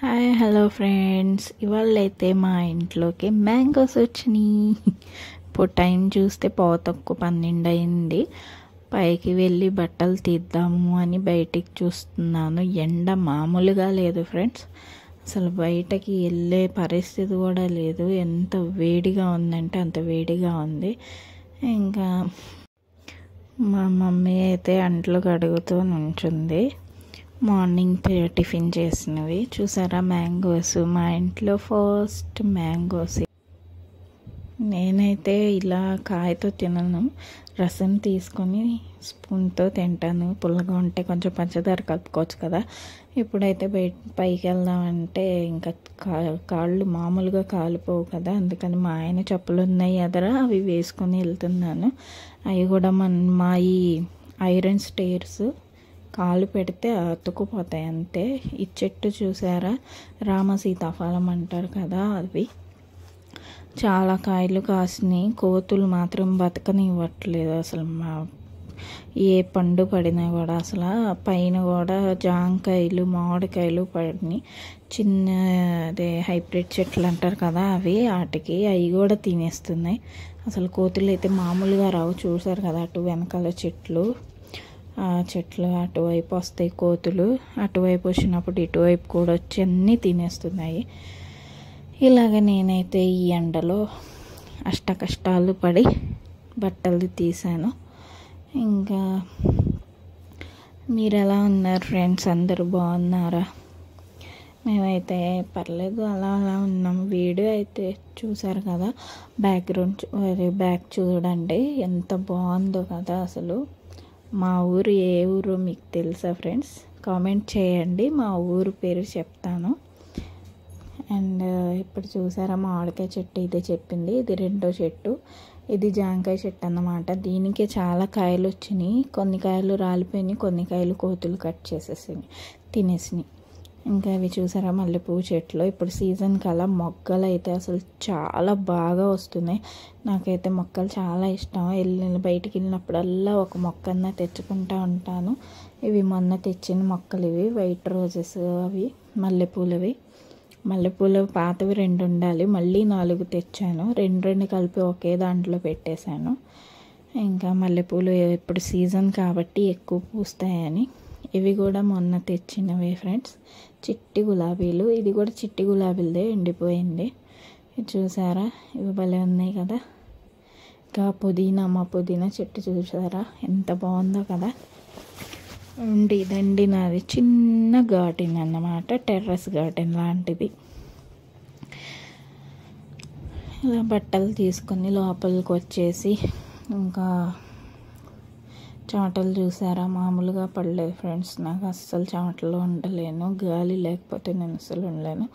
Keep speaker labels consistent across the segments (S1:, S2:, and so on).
S1: Hi hello friends ఇవాళ అయితే మా ఇంట్లోకి మ్యాంగోస్ వచ్చినాయి. ఇప్పుడు టైం చూస్తే పావు తక్కువ పన్నెండు అయింది పైకి వెళ్ళి బట్టలు తీద్దాము అని బయటికి చూస్తున్నాను. ఎండ మామూలుగా లేదు ఫ్రెండ్స్. అసలు బయటకి వెళ్ళే పరిస్థితి కూడా లేదు. ఎంత వేడిగా ఉందంటే అంత వేడిగా ఉంది. ఇంకా మా మమ్మీ అయితే అంట్లు కడుగుతూ నుంచుంది. మార్నింగ్ టిఫిన్ చేసినవి. చూసారా మ్యాంగోస్? మా ఇంట్లో ఫస్ట్ మ్యాంగోస్. నేనైతే ఇలా కాయతో తినను. రసం తీసుకొని స్పూన్తో తింటాను. పుల్లగా ఉంటే కొంచెం పంచదార కలుపుకోవచ్చు కదా. ఇప్పుడైతే బయట పైకి వెళ్దామంటే ఇంకా కా కాళ్ళు మామూలుగా కాలిపోవు కదా. అందుకని మా ఆయన చెప్పులు ఉన్నాయి ఎదరా అవి వేసుకొని వెళ్తున్నాను. అవి కూడా మన మా ఈ ఐరన్ స్టేర్స్ కాలు పెడితే అతుకుపోతాయి అంతే. ఈ చెట్టు చూసారా? రామ సీతాఫలం అంటారు కదా అవి. చాలా కాయలు కాసినాయి. కోతులు మాత్రం బతకనివ్వట్లేదు అసలు. మా ఏ పండు పడినా కూడా అసలు. పైన కూడా జాంకాయలు మామిడికాయలు పడినాయి. చిన్న అదే హైబ్రిడ్ చెట్లు అంటారు కదా అవి. వాటికి అవి కూడా తినేస్తున్నాయి. అసలు కోతులు అయితే మామూలుగా రావు. చూసారు కదా అటు వెనకాల చెట్లు. ఆ చెట్లు అటువైపు వస్తాయి కోతులు అటువైపు వచ్చినప్పుడు ఇటువైపు కూడా వచ్చి అన్నీ తినేస్తున్నాయి. ఇలాగ నేనైతే ఈ ఎండలో అష్ట కష్టాలు పడి బట్టలు తీశాను. ఇంకా మీరు ఎలా ఉన్నారు ఫ్రెండ్స్? అందరూ బాగున్నారా? మేమైతే పర్లేదు అలా అలా ఉన్నాం. వీడియో అయితే చూసారు కదా? బ్యాక్గ్రౌండ్ బ్యాక్ చూడండి. ఎంత బాగుందో కదా అసలు. మా ఊరు ఏ ఊరు మీకు తెలుసా ఫ్రెండ్స్? కామెంట్ చేయండి మా ఊరు పేరు చెప్తాను. అండ్ ఇప్పుడు చూసారా మామిడికాయ చెట్టు ఇదే చెప్పింది. ఇది రెండో చెట్టు. ఇది జాంకాయ చెట్టు అన్నమాట. దీనికి చాలా కాయలు వచ్చినాయి కొన్ని కాయలు రాలిపోయినాయి కొన్ని కాయలు కోతులు కట్ చేసేసినాయి తినేసినాయి. ఇంకా అవి చూసారా? మల్లెపూ చెట్లు. ఇప్పుడు సీజన్ కల మొక్కలు అయితే అసలు చాలా బాగా వస్తున్నాయి. నాకైతే మొక్కలు చాలా ఇష్టం. వెళ్ళి బయటికి వెళ్ళినప్పుడల్లా ఒక మొక్కన్న తెచ్చుకుంటా ఉంటాను. ఇవి మొన్న తెచ్చిన మొక్కలు ఇవి. వైట్ రోజెస్ అవి మల్లెపూలవి. మల్లెపూలు పాతవి రెండు ఉండాలి. మళ్ళీ నాలుగు తెచ్చాను. రెండు రెండు కలిపి ఒకే దాంట్లో పెట్టేశాను. ఇంకా మల్లెపూలు ఇప్పుడు సీజన్ కాబట్టి ఎక్కువ పూస్తాయని. ఇవి కూడా మొన్న తెచ్చినవే ఫ్రెండ్స్. చిట్టి గులాబీలు. ఇది కూడా చిట్టి గులాబీలదే ఎండిపోయింది. చూసారా? ఇవి భలే ఉన్నాయి కదా. ఇంకా పుదీనా మా పుదీనా చెట్టు చూసారా? ఎంత బాగుందో కదా. ఉండి ఇదండి నాది చిన్న గార్డెన్ అన్నమాట. టెర్రస్ గార్డెన్ లాంటిది. ఇలా బట్టలు తీసుకొని లోపలికి వచ్చేసి ఇంకా చెమటలు చూసారా? మామూలుగా పడలేదు ఫ్రెండ్స్. నాకు అస్సలు చెమటలో ఉండలేను. గాలి లేకపోతే నేను అస్సలు ఉండలేను.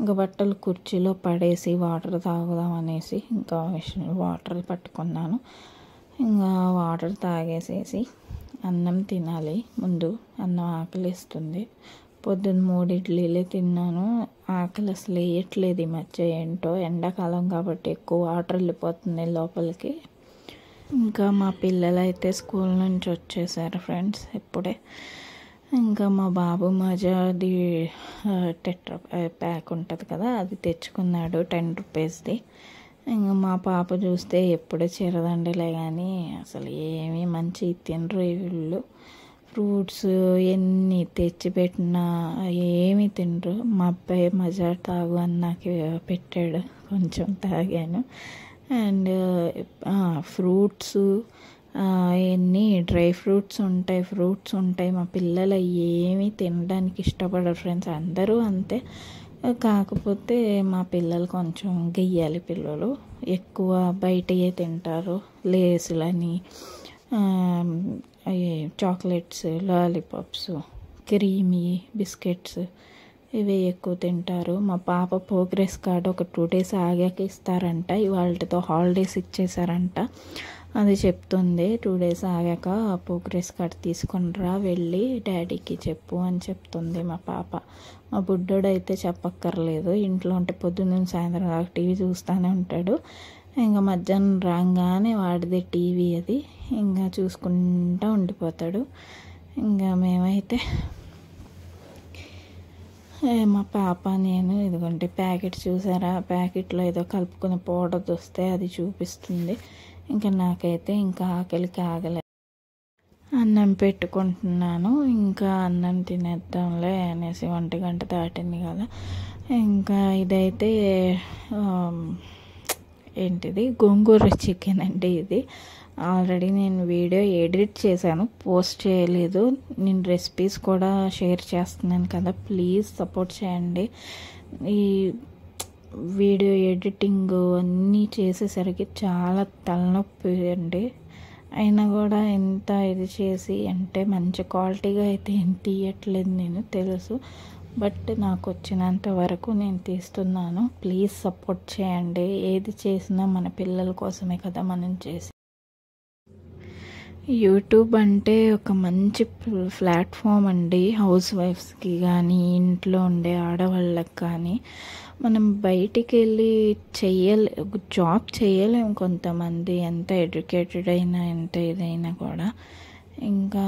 S1: ఇంకా బట్టలు కుర్చీలో పడేసి వాటర్ తాగుదాం అనేసి ఇంకా వాటర్ పట్టుకున్నాను. ఇంకా వాటర్ తాగేసేసి అన్నం తినాలి. ముందు అన్నం ఆకలిస్తుంది. పొద్దున్న మూడు ఇడ్లీలే తిన్నాను. ఆకలి అసలు వేయట్లేదు ఈ మధ్య ఏంటో. ఎండాకాలం కాబట్టి ఎక్కువ వాటర్ వెళ్ళిపోతుంది లోపలికి. ఇంకా మా పిల్లలు అయితే స్కూల్ నుంచి వచ్చేసారు ఫ్రెండ్స్ ఇప్పుడే. ఇంకా మా బాబు మజాది టెట్రా ప్యాక్ ఉంటుంది కదా అది తెచ్చుకున్నాడు టెన్ రూపీస్ది. ఇంకా మా పాప చూస్తే ఎప్పుడే చిరదండలే కానీ అసలు ఏమీ మంచి తినరు వీళ్ళు. ఫ్రూట్స్ ఎన్ని తెచ్చిపెట్టినా ఏమీ తినరు. మా అబ్బాయి మజా తాగు అని నాకు పెట్టాడు కొంచెం తాగాను. అండ్ ఫ్రూట్స్ ఎన్ని డ్రై ఫ్రూట్స్ ఉంటాయి ఫ్రూట్స్ ఉంటాయి. మా పిల్లలు ఏమీ తినడానికి ఇష్టపడరు ఫ్రెండ్స్. అందరూ అంతే. కాకపోతే మా పిల్లలు కొంచెం గెయ్యాలి పిల్లలు. ఎక్కువ బయటయే తింటారు. లేసులని చాక్లెట్స్ లాలీపాప్స్ క్రీమీ బిస్కెట్స్ ఇవే ఎక్కువ తింటారు. మా పాప ప్రోగ్రెస్ కార్డు ఒక టూ డేస్ ఆగాక ఇస్తారంట. ఇవాళతో హాలిడేస్ ఇచ్చేసారంట అది చెప్తుంది. టూ డేస్ ఆగాక ప్రోగ్రెస్ కార్డ్ తీసుకునిరా వెళ్ళి డాడీకి చెప్పు అని చెప్తుంది మా పాప. మా బుడ్డోడు అయితే చెప్పక్కర్లేదు. ఇంట్లో ఉంటే పొద్దున్న సాయంత్రం దాకా టీవీ చూస్తూనే ఉంటాడు. ఇంకా మధ్యాహ్నం రాగానే వాడిదే టీవీ అది. ఇంకా చూసుకుంటూ ఉండిపోతాడు. ఇంకా మేమైతే మా పాప నేను ఇదిగోండి ప్యాకెట్ చూసారా? ప్యాకెట్లో ఏదో కలుపుకుని పౌడర్ చూస్తే అది చూపిస్తుంది. ఇంకా నాకైతే ఇంకా ఆకలికి ఆగలే. అన్నం పెట్టుకుంటున్నాను. ఇంకా అన్నం తినేద్దాంలే అనేసి ఒంటి గంట దాటింది కదా. ఇంకా ఇదైతే ఏంటిది? గోంగూర చికెన్ అండి ఇది. ఆల్రెడీ నేను వీడియో ఎడిట్ చేశాను పోస్ట్ చేయలేదు. నేను రెసిపీస్ కూడా షేర్ చేస్తున్నాను కదా ప్లీజ్ సపోర్ట్ చేయండి. ఈ వీడియో ఎడిటింగ్ అన్నీ చేసేసరికి చాలా తలనొప్పి అండి. అయినా కూడా ఎంత ఇది చేసి అంటే మంచి క్వాలిటీగా అయితే ఏం తీయట్లేదు నేను తెలుసు. బట్ నాకు వచ్చినంత వరకు నేను తీస్తున్నాను. ప్లీజ్ సపోర్ట్ చేయండి. ఏది చేసినా మన పిల్లల కోసమే కదా మనం చేసి యూట్యూబ్ అంటే ఒక మంచి ప్లాట్ఫామ్ అండి. హౌస్ వైఫ్స్కి కానీ ఇంట్లో ఉండే ఆడవాళ్ళకి కానీ మనం బయటికి వెళ్ళి చెయ్యలే జాబ్ చేయలేం కొంతమంది. ఎంత ఎడ్యుకేటెడ్ అయినా ఎంత ఇదైనా కూడా. ఇంకా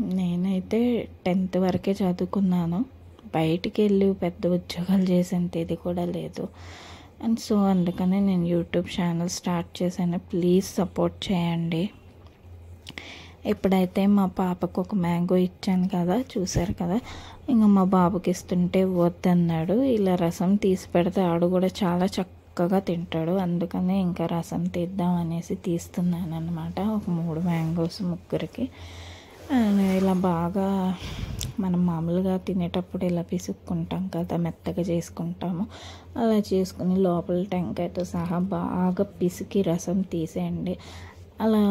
S1: నేనైతే టెన్త్ వరకే చదువుకున్నాను. బయటికి వెళ్ళి పెద్ద ఉద్యోగాలు చేసేంత ఇది కూడా లేదు. అండ్ సో అందుకనే నేను యూట్యూబ్ ఛానల్ స్టార్ట్ చేశాను. ప్లీజ్ సపోర్ట్ చేయండి. ఎప్పుడైతే మా పాపకు ఒక మ్యాంగో ఇచ్చాను కదా చూశారు కదా. ఇంకా మా బాబుకి ఇస్తుంటే వద్దన్నాడు. ఇలా రసం తీసి పెడితే ఆడు కూడా చాలా చక్కగా తింటాడు. అందుకనే ఇంకా రసం తీద్దాం అనేసి తీస్తున్నాను అనమాట ఒక మూడు మ్యాంగోస్ ముగ్గురికి. ఇలా బాగా మనం మామూలుగా తినేటప్పుడు ఇలా పిసుక్కుంటాం కదా మెత్తగా చేసుకుంటాము. అలా చేసుకుని లోపల టెంకాయతో సహా బాగా పిసికి రసం తీసేయండి. అలా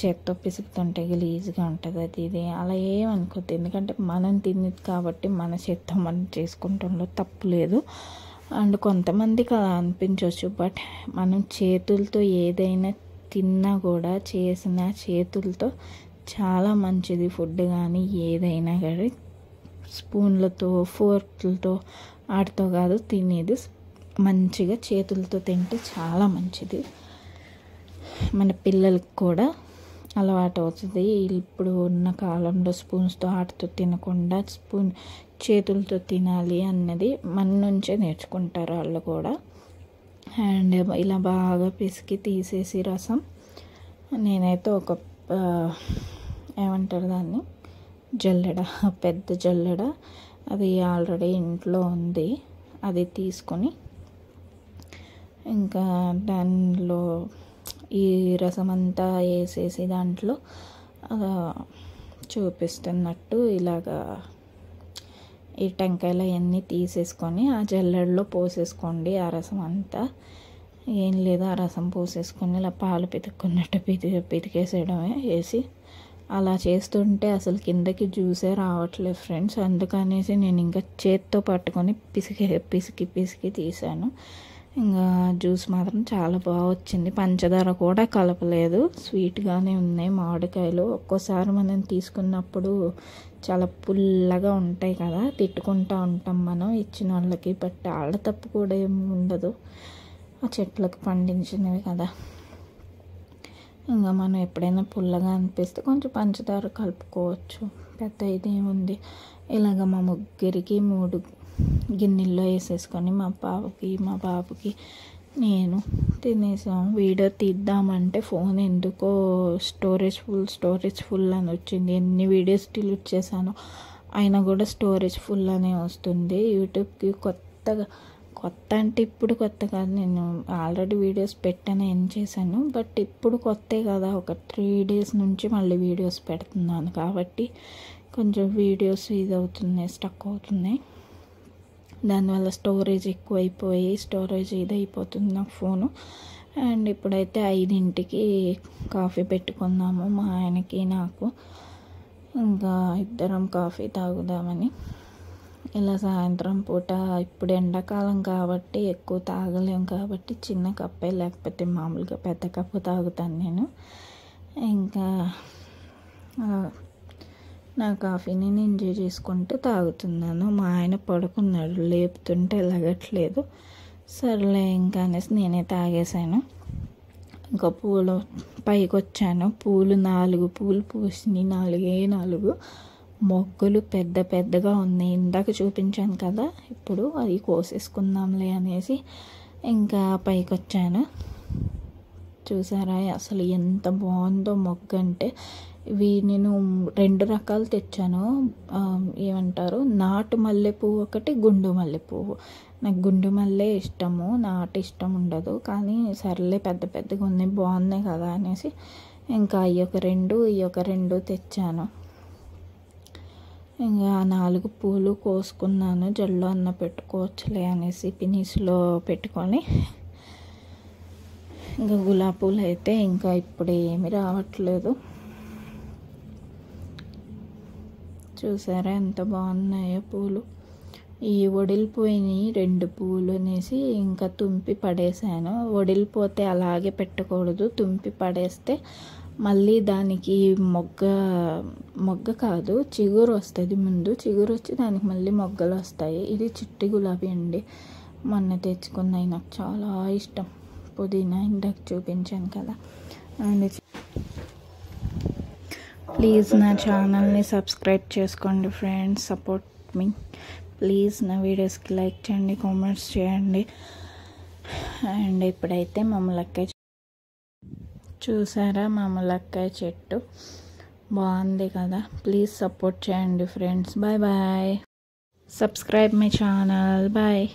S1: చేత్తో పిసుకుతుంటే గలీజ్గా ఉంటుంది అది ఇది. అలా ఏమనుకోద్దు ఎందుకంటే మనం తినేది కాబట్టి మన చేత్తో మనం చేసుకుంటంలో తప్పు లేదు. అండ్ కొంతమందికి అలా అనిపించవచ్చు బట్ మనం చేతులతో ఏదైనా తిన్నా కూడా చేసిన చేతులతో చాలా మంచిది ఫుడ్ కానీ ఏదైనా కానీ స్పూన్లతో ఫోర్క్లతో వాటితో కాదు తినేది మంచిగా చేతులతో తింటే చాలా మంచిది. మన పిల్లలకు కూడా అలవాటు అవుతుంది. ఇప్పుడు ఉన్న కాలంలో స్పూన్స్తో ఆటతో తినకుండా స్పూన్ చేతులతో తినాలి అన్నది మన నుంచే నేర్చుకుంటారు వాళ్ళు కూడా. అండ్ ఇలా బాగా పిసికి తీసేసి రసం. నేనైతే ఒక ఏమంటారు దాన్ని? జల్లెడ పెద్ద జల్లెడ. అది ఆల్రెడీ ఇంట్లో ఉంది. అది తీసుకొని ఇంకా దానిలో ఈ రసం అంతా వేసేసి దాంట్లో చూపిస్తున్నట్టు ఇలాగా ఈ టెంకాయలు అవన్నీ తీసేసుకొని ఆ జల్లెడలో పోసేసుకోండి ఆ రసం అంతా. ఏం లేదు ఆ రసం పోసేసుకొని ఇలా పాలు పితుక్కున్నట్టు పితి పితికేసేయడమే వేసి అలా చేస్తుంటే అసలు కిందకి జ్యూసే రావట్లేదు ఫ్రెండ్స్. అందుకనేసి నేను ఇంకా చేత్తో పట్టుకొని పిసికి పిసికి పిసికి తీసాను ఇంకా జ్యూస్ మాత్రం చాలా బాగా వచ్చింది. పంచదార కూడా కలపలేదు. స్వీట్గానే ఉన్నాయి మామిడికాయలు. ఒక్కోసారి మనం తీసుకున్నప్పుడు చాలా పుల్లగా ఉంటాయి కదా తిట్టుకుంటూ ఉంటాం మనం. ఇచ్చిన వాళ్ళకి బట్ వాళ్ళ తప్పు కూడా ఏమి ఉండదు. ఆ చెట్లకు పండించినవి కదా. ఇంకా మనం ఎప్పుడైనా పుల్లగా అనిపిస్తే కొంచెం పంచదార కలుపుకోవచ్చు. పెద్ద ఇదేముంది? ఇలాగ మా ముగ్గురికి మూడు గిన్నెల్లో వేసేసుకొని మా పాపకి మా బాబుకి నేను తినేసాం. వీడియో తీద్దామంటే ఫోన్ ఎందుకో స్టోరేజ్ ఫుల్ స్టోరేజ్ ఫుల్ అని వచ్చింది. ఎన్ని వీడియోస్ డిలీట్ చేశాను. అయినా కూడా స్టోరేజ్ ఫుల్ అనే వస్తుంది. యూట్యూబ్కి కొత్తగా కొత్త అంటే ఇప్పుడు కొత్త కాదు. నేను ఆల్రెడీ వీడియోస్ పెట్టాను ఏం చేశాను. బట్ ఇప్పుడు కొత్తే కదా. ఒక త్రీ డేస్ నుంచి మళ్ళీ వీడియోస్ పెడుతున్నాను. కాబట్టి కొంచెం వీడియోస్ ఇది అవుతున్నాయి స్టక్ అవుతున్నాయి. దానివల్ల స్టోరేజ్ ఎక్కువైపోయి స్టోరేజ్ ఇది అయిపోతుంది నా ఫోను. అండ్ ఇప్పుడైతే ఐదింటికి కాఫీ పెట్టుకున్నాము మా ఆయనకి నాకు. ఇంకా ఇద్దరం కాఫీ తాగుదామని. ఇలా సాయంత్రం పూట ఇప్పుడు ఎండాకాలం కాబట్టి ఎక్కువ తాగలేం కాబట్టి చిన్న కప్పే లేకపోతే మామూలుగా పెద్ద కప్పు తాగుతాను నేను. ఇంకా నా కాఫీని నేను ఎంజాయ్ చేసుకుంటూ తాగుతున్నాను. మా ఆయన పడుకున్నాడు. లేపుతుంటే లగట్లేదు. సర్లే ఇంకా అనేసి నేనే తాగేశాను. ఇంకా పూలు పైకి వచ్చాను పూలు నాలుగు పూలు పూసినాయి. నాలుగే నాలుగు మొగ్గులు పెద్ద పెద్దగా ఉన్నాయి. ఇందాక చూపించాను కదా ఇప్పుడు అది కోసేసుకుందాంలే అనేసి ఇంకా పైకి వచ్చాను చూసారా? అసలు ఎంత బాగుందో మొగ్గ అంటే ఇవి నేను రెండు రకాలు తెచ్చాను. ఏమంటారు? నాటు మల్లెపూ ఒకటి గుండు మల్లెపువ్వు. నాకు గుండు మల్లె ఇష్టము. నాటు ఇష్టం ఉండదు. కానీ సర్లే పెద్ద పెద్దగా ఉన్నాయి బాగున్నాయి కదా అనేసి ఇంకా ఈ ఒక రెండు ఈ ఒక రెండు తెచ్చాను. ఇంకా నాలుగు పూలు కోసుకున్నాను. జల్లు అన్న పెట్టుకోవచ్చులే అనేసి పినీసులో పెట్టుకొని ఇంకా గులాబీ పూలు అయితే ఇంకా ఇప్పుడు ఏమి రావట్లేదు. చూసారా ఎంత బాగున్నాయో పూలు. ఈ వడిలిపోయినాయి రెండు పూలు అనేసి ఇంకా తుంపి పడేసాను వడిలిపోతే అలాగే పెట్టకూడదు. తుంపి పడేస్తే మళ్ళీ దానికి మొగ్గ మొగ్గ కాదు చిగురు వస్తుంది ముందు. చిగురు వచ్చి దానికి మళ్ళీ మొగ్గలు వస్తాయి. ఇది చిట్టి గులాబీ అండి. మొన్న తెచ్చుకున్నాయి. నాకు చాలా ఇష్టం. పుదీనా ఇందాక చూపించాను కదా. అండ్ ప్లీజ్ నా ఛానల్ని సబ్స్క్రైబ్ చేసుకోండి ఫ్రెండ్స్ సపోర్ట్ మీ. ప్లీజ్ నా వీడియోస్కి లైక్ చేయండి కామెంట్స్ చేయండి. అండ్ ఇప్పుడైతే మా ములక్కాయ చూసారా మా ములక్కాయ చెట్టు? బాగుంది కదా. ప్లీజ్ సపోర్ట్ చేయండి friends. Bye bye. Subscribe my channel. Bye.